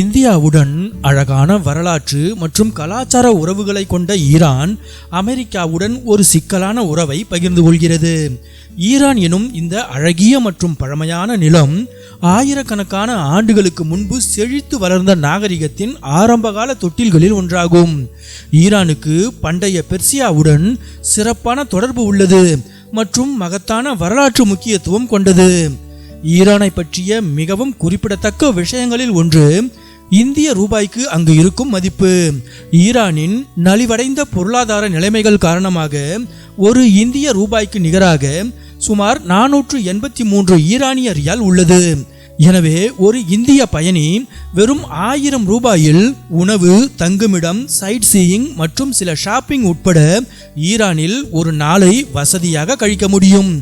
இந்தியாவுடன் அழகான வரலாற்று மற்றும் கலாச்சார உறவுகளை கொண்ட ஈரான் அமெரிக்காவுடன் ஒரு சிக்கலான உறவை பகிர்ந்து கொள்கிறது. ஈரான் எனும் இந்த அழகிய மற்றும் பழமையான நிலம் ஆயிரக்கணக்கான ஆண்டுகளுக்கு முன்பு செழித்து வளர்ந்த நாகரிகத்தின் ஆரம்பகால தொட்டில்களில் ஒன்றாகும். ஈரானுக்கு பண்டைய பெர்சியாவுடன் சிறப்பான தொடர்பு உள்ளது மற்றும் மகத்தான வரலாற்று முக்கியத்துவம் கொண்டது. ஈரானை பற்றிய மிகவும் குறிப்பிடத்தக்க விஷயங்களில் ஒன்று இந்திய ரூபாய்க்கு அங்கு இருக்கும் மதிப்பு. ஈரானின் நலிவடைந்த பொருளாதார நிலைமைகள் காரணமாக ஒரு இந்திய ரூபாய்க்கு நிகராக சுமார் நானூற்று எண்பத்தி மூன்று ஈரானிய ரியால் உள்ளது. எனவே ஒரு இந்திய பயணி வெறும் ஆயிரம் ரூபாயில் உணவு தங்குமிடம் சைட் சீயிங் மற்றும் சில ஷாப்பிங் உட்பட ஈரானில் ஒரு நாளை வசதியாக கழிக்க முடியும்.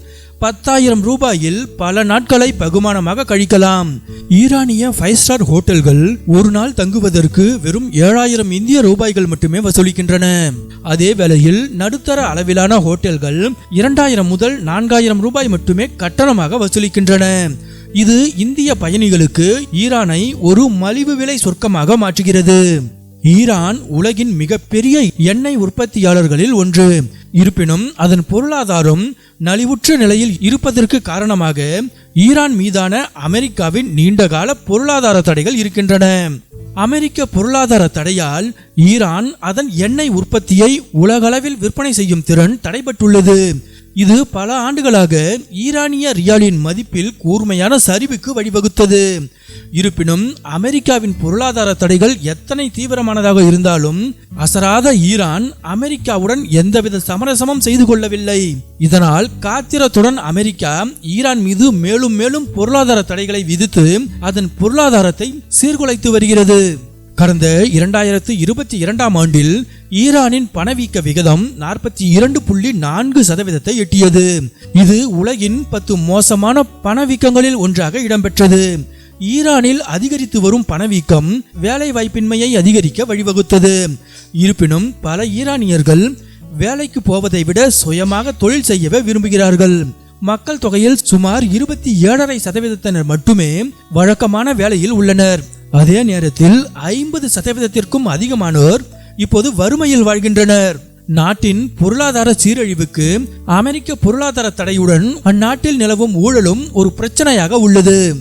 பத்தாயிரம் ரூபாயில் பல நாட்களை பகுமானமாக கழிக்கலாம். ஈரானிய ஃபைவ் ஸ்டார் ஹோட்டல்கள் ஒரு நாள் தங்குவதற்கு வெறும் ஏழாயிரம் இந்திய ரூபாய்கள் மட்டுமே வசூலிக்கின்றன. அதே வேளையில் நடுத்தர அளவிலான ஹோட்டல்கள் இரண்டாயிரம் முதல் நான்காயிரம் ரூபாய் மட்டுமே கட்டணமாக வசூலிக்கின்றன. இது இந்திய பயணிகளுக்கு ஈரானை ஒரு மலிவு விலை சொர்க்கமாக மாற்றுகிறது. ஈரான் உலகின் மிகப்பெரிய எண்ணெய் உற்பத்தியாளர்களில் ஒன்று. இருப்பினும் அதன் பொருளாதாரம் நலிவுற்ற நிலையில் இருப்பதற்கு காரணமாக ஈரான் மீதான அமெரிக்காவின் நீண்டகால பொருளாதார தடைகள் இருக்கின்றன. அமெரிக்க பொருளாதார தடையால் ஈரான் அதன் எண்ணெய் உற்பத்தியை உலகளவில் விற்பனை செய்யும் திறன் தடைபட்டுள்ளது. இது பல ஆண்டுகளாக ஈரானிய ரியாலின் மதிப்பில் கூர்மையான சரிவுக்கு வழிவகுத்தது. இருப்பினும் அமெரிக்காவின் பொருளாதார தடைகள் எத்தனை தீவிரமானதாக இருந்தாலும் அசராத ஈரான் அமெரிக்காவுடன் எந்தவித சமரசமும் செய்து கொள்ளவில்லை. இதனால் காத்திரத்துடன் அமெரிக்கா ஈரான் மீது மேலும் மேலும் பொருளாதார தடைகளை விதித்து அதன் பொருளாதாரத்தை சீர்குலைத்து வருகிறது. கடந்த இரண்டாயிரத்து இருபத்தி இரண்டாம் ஆண்டில் ஈரானின் பணவீக்க விகிதம் நாற்பத்தி இரண்டு புள்ளி நான்கு சதவீதத்தை எட்டியது. இது உலகின் பத்து மோசமான பணவீக்கங்களில் ஒன்றாக இடம்பெற்றது. ஈரானில் அதிகரித்து வரும் பணவீக்கம் வேலை வாய்ப்பின்மையை அதிகரிக்க வழிவகுத்தது. இருப்பினும் பல ஈரானியர்கள் வேலைக்கு போவதை விட சுயமாக தொழில் செய்யவே விரும்புகிறார்கள். மக்கள் தொகையில் சுமார் இருபத்தி ஏழரை சதவீதத்தினர் மட்டுமே வழக்கமான வேலையில் உள்ளனர். அதே நேரத்தில் ஐம்பது சதவீதத்திற்கும் அதிகமானோர் இப்போது வறுமையில் வாழ்கின்றனர். நாட்டின் பொருளாதார சீரழிவுக்கு அமெரிக்க பொருளாதார தடையுடன் அந்நாட்டில் நிலவும் ஊழலும் ஒரு பிரச்சனையாக உள்ளது.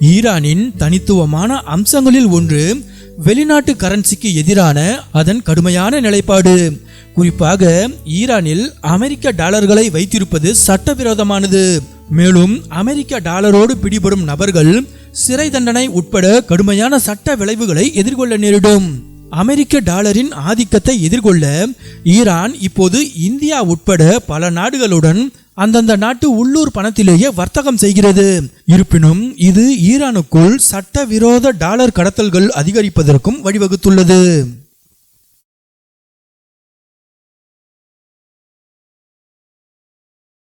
ஈரானின் தனித்துவமான அம்சங்களில் ஒன்று வெளிநாட்டு கரன்சிக்கு எதிரான அதன் கடுமையான நிலைப்பாடு. குறிப்பாக ஈரானில் அமெரிக்க டாலர்களை வைத்திருப்பது சட்டவிரோதமானது. மேலும் அமெரிக்க டாலரோடு பிடிபடும் நபர்கள் சிறை தண்டனை உட்பட கடுமையான சட்ட விளைவுகளை எதிர்கொள்ள நேரிடும். அமெரிக்க டாலரின் ஆதிக்கத்தை எதிர்கொள்ள ஈரான் இப்போது இந்தியா உட்பட பல நாடுகளுடன் அந்தந்த நாட்டு உள்ளூர் பணத்திலேயே வர்த்தகம் செய்கிறது. இருப்பினும் இது ஈரானுக்குள் சட்டவிரோத டாலர் கடத்தல்கள் அதிகரிப்பதற்கும் வழிவகுத்துள்ளது.